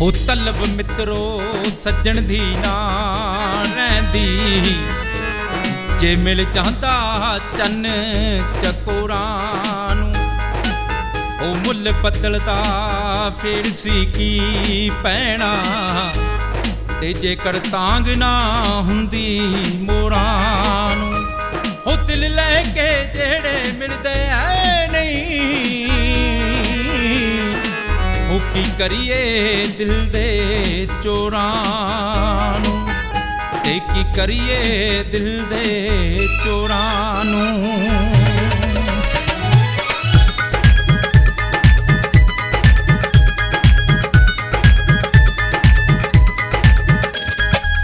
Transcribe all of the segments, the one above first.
ਹੋ ਤਲਬ ਮਿੱਤਰੋ, ਸੱਜਣ ਦੀ ਨਾ ਰਹਿੰਦੀ ਜੇ ਮਿਲ ਜਾਂਦਾ ਚੰਨ ਚਕੋਰਾਂ ਨੂੰ, ਉਹ ਮੁੱਲ ਬਦਲਦਾ ਫੇਰ ਸੀ ਕੀ ਪੈਣਾ। ਤੇ ਜੇਕਰ ਤਾਂਗ ਨਾ ਹੁੰਦੀ ਮੋਰਾਂ ਨੂੰ, ਉਹ ਦਿਲ ਲੈ ਕੇ ਜਿਹੜੇ ਮਿਲਦੇ ਐ ਕੀ ਕਰੀਏ ਦਿਲ ਦੇ ਚੋਰਾਂ ਨੂੰ? ਤੇ ਕੀ ਕਰੀਏ ਦਿਲ ਦੇ ਚੋਰਾਂ ਨੂੰ?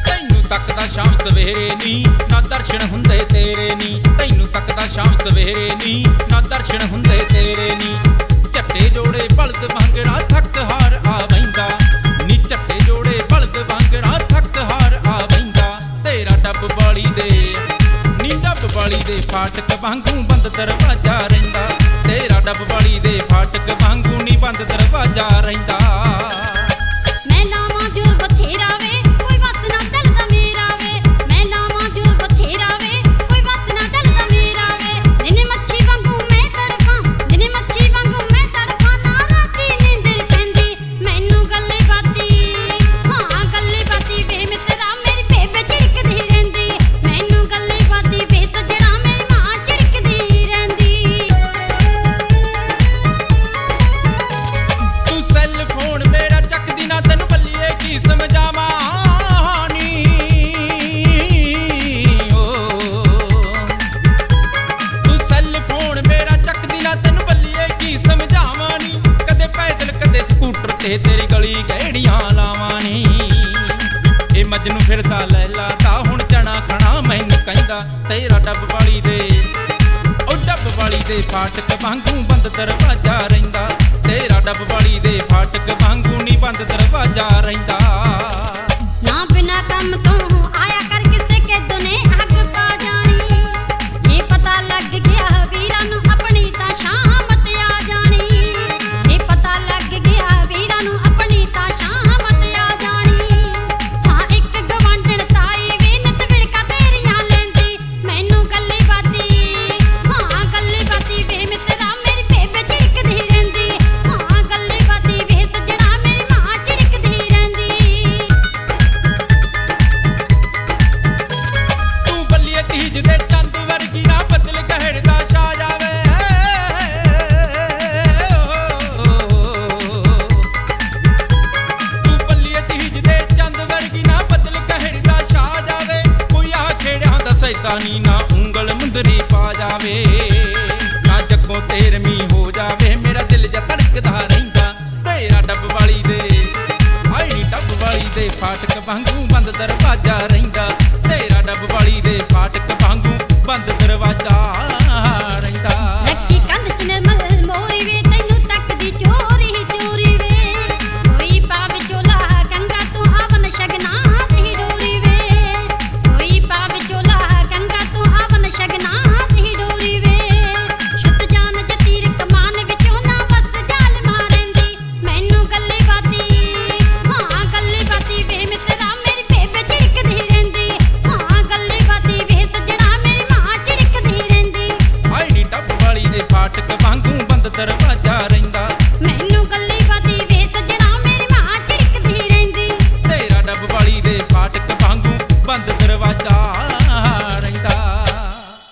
ਤੈਨੂੰ ਤੱਕਦਾ ਸ਼ਾਮ ਸਵੇਰੇ ਨੀ, ਨਾ ਦਰਸ਼ਨ ਹੁੰਦੇ ਤੇਰੇ ਨੀ। ਤੈਨੂੰ ਤੱਕਦਾ ਸ਼ਾਮ ਸਵੇਰੇ ਨੀ, ਨਾ ਦਰਸ਼ਨ ਹੁੰਦੇ ਤੇਰੇ ਨੀ। ਝੱਟੇ ਜੋੜੇ ਬਲਦ ਵਾਂਗੜਾ ਥੱਕ ਤੇਰਾ ਦੇ। ਨੀ ਡੱਬ ਬਾਲੀ ਦੇ, ਫਾਟਕ ਵਾਂਗੂ ਬੰਦ ਦਰਵਾਜ਼ਾ ਰਹਿੰਦਾ। ਤੇਰਾ ਡੱਬ ਬਾਲੀ ਦੇ, ਫਾਟਕ ਵਾਂਗੂ ਨੀ ਸਕੂਟਰ ਤੇਰੀ ਗਲੀ ਗਹਿੜੀਆਂ ਲਾਵਾਂ ਨੀ। ਇਹ ਮਜਨੂੰ ਫਿਰਦਾ ਲੈਲਾ ਤਾਂ ਹੁਣ ਚਣਾ ਖਣਾ ਮੈਨੂੰ ਕਹਿੰਦਾ, ਤੇਰਾ ਡੱਬ ਵਾਲੀ ਦੇ। ਉਹ ਡੱਬ ਵਾਲੀ ਦੇ ਫਾਟਕ ਵਾਂਗੂ ਬੰਦ ਦਰਵਾਜ਼ਾ ਰਹਿੰਦਾ, ਤੇਰਾ ਡੱਬ ਵਾਲੀ ਦੇ ਫਾਟਕ ਵਾਂਗੂ ਨਹੀਂ ਬੰਦ ਦਰਵਾਜ਼ਾ ਰਹਿੰਦਾ। ਸੈਤਾਨੀ ਨਾ ਉਂਗਲ ਮੁੰਦਰੀ ਪਾ ਜਾਵੇ। ਨਾ ਜੱਗੋਂ ਤੇਰਮੀ ਹੋ ਜਾਵੇ। ਮੇਰਾ ਦਿਲ ਜਾ ਧੜਕਦਾ ਰਹਿੰਦਾ। ਤੇਰਾ ਡੱਬ ਵਾਲੀ ਦੇ ਆਈ ਡੱਬ ਵਾਲੀ ਦੇ ਫਾਟਕ ਵਾਂਗੂ ਬੰਦ ਦਰਵਾਜ਼ਾ ਰਹਿੰਦਾ।